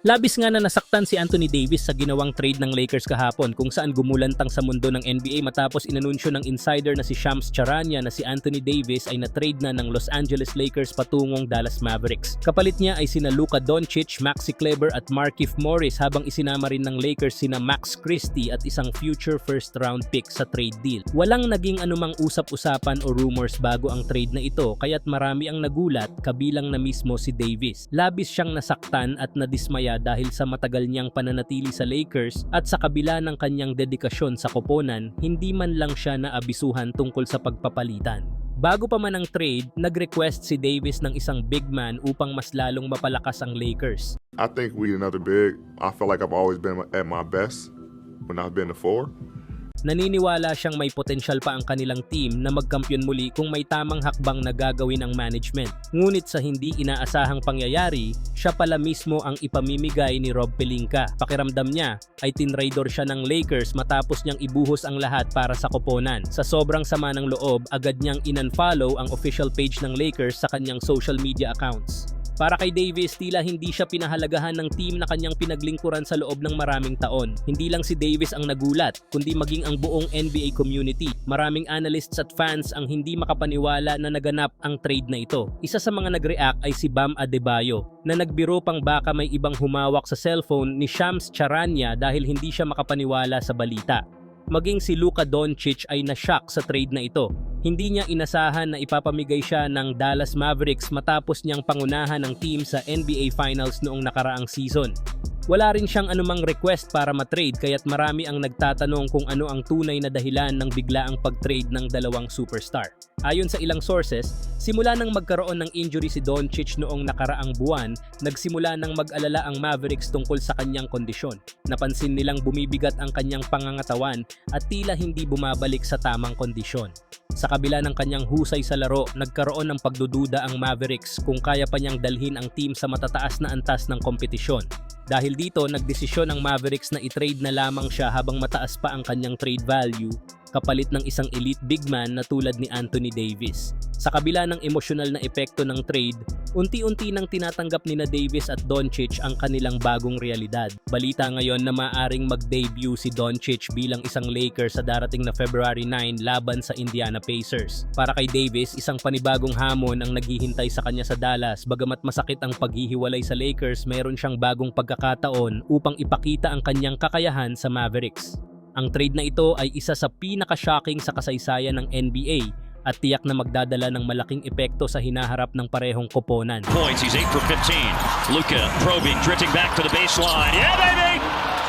Labis nga na nasaktan si Anthony Davis sa ginawang trade ng Lakers kahapon kung saan gumulantang sa mundo ng NBA matapos inanunsyo ng insider na si Shams Charania na si Anthony Davis ay na-trade na ng Los Angeles Lakers patungong Dallas Mavericks. Kapalit niya ay sina Luka Doncic, Maxi Kleber at Markieff Morris habang isinama rin ng Lakers sina Max Christie at isang future first round pick sa trade deal. Walang naging anumang usap-usapan o rumors bago ang trade na ito kaya't marami ang nagulat kabilang na mismo si Davis. Labis siyang nasaktan at nadismaya dahil sa matagal niyang pananatili sa Lakers at sa kabila ng kanyang dedikasyon sa koponan, hindi man lang siya naabisuhan tungkol sa pagpapalitan. Bago pa man ang trade, nag-request si Davis ng isang big man upang mas lalong mapalakas ang Lakers. I think we need another big. I feel like I've always been at my best when I've been the four. Naniniwala siyang may potensyal pa ang kanilang team na magkampiyon muli kung may tamang hakbang na gagawin ang management. Ngunit sa hindi inaasahang pangyayari, siya pala mismo ang ipamimigay ni Rob Pelinka. Pakiramdam niya ay tinraidor siya ng Lakers matapos niyang ibuhos ang lahat para sa koponan. Sa sobrang sama ng loob, agad niyang inunfollow ang official page ng Lakers sa kanyang social media accounts. Para kay Davis, tila hindi siya pinahalagahan ng team na kanyang pinaglingkuran sa loob ng maraming taon. Hindi lang si Davis ang nagulat, kundi maging ang buong NBA community. Maraming analysts at fans ang hindi makapaniwala na naganap ang trade na ito. Isa sa mga nag-react ay si Bam Adebayo, na nagbiro pang baka may ibang humawak sa cellphone ni Shams Charania dahil hindi siya makapaniwala sa balita. Maging si Luka Doncic ay na-shock sa trade na ito. Hindi niya inasahan na ipapamigay siya ng Dallas Mavericks matapos niyang pangunahan ng team sa NBA Finals noong nakaraang season. Wala rin siyang anumang request para matrade kaya't marami ang nagtatanong kung ano ang tunay na dahilan ng biglaang pag-trade ng dalawang superstar. Ayon sa ilang sources, simula nang magkaroon ng injury si Doncic noong nakaraang buwan, nagsimula nang mag-alala ang Mavericks tungkol sa kanyang kondisyon. Napansin nilang bumibigat ang kanyang pangangatawan at tila hindi bumabalik sa tamang kondisyon. Sa kabila ng kanyang husay sa laro, nagkaroon ng pagdududa ang Mavericks kung kaya pa niyang dalhin ang team sa matataas na antas ng kompetisyon. Dahil dito, nagdesisyon ang Mavericks na i-trade na lamang siya habang mataas pa ang kanyang trade value kapalit ng isang elite big man na tulad ni Anthony Davis. Sa kabila ng emosyonal na epekto ng trade, unti-unti nang tinatanggap ni na Davis at Doncic ang kanilang bagong realidad. Balita ngayon na maaring mag-debut si Doncic bilang isang Laker sa darating na February 9 laban sa Indiana Pacers. Para kay Davis, isang panibagong hamon ang naghihintay sa kanya sa Dallas. Bagamat masakit ang paghihiwalay sa Lakers, mayroon siyang bagong pagkakataon upang ipakita ang kanyang kakayahan sa Mavericks. Ang trade na ito ay isa sa pinaka-shocking sa kasaysayan ng NBA at tiyak na magdadala ng malaking epekto sa hinaharap ng parehong koponan. points. He's 8 for 15. Luca probing, drifting back to the baseline. Yeah, baby!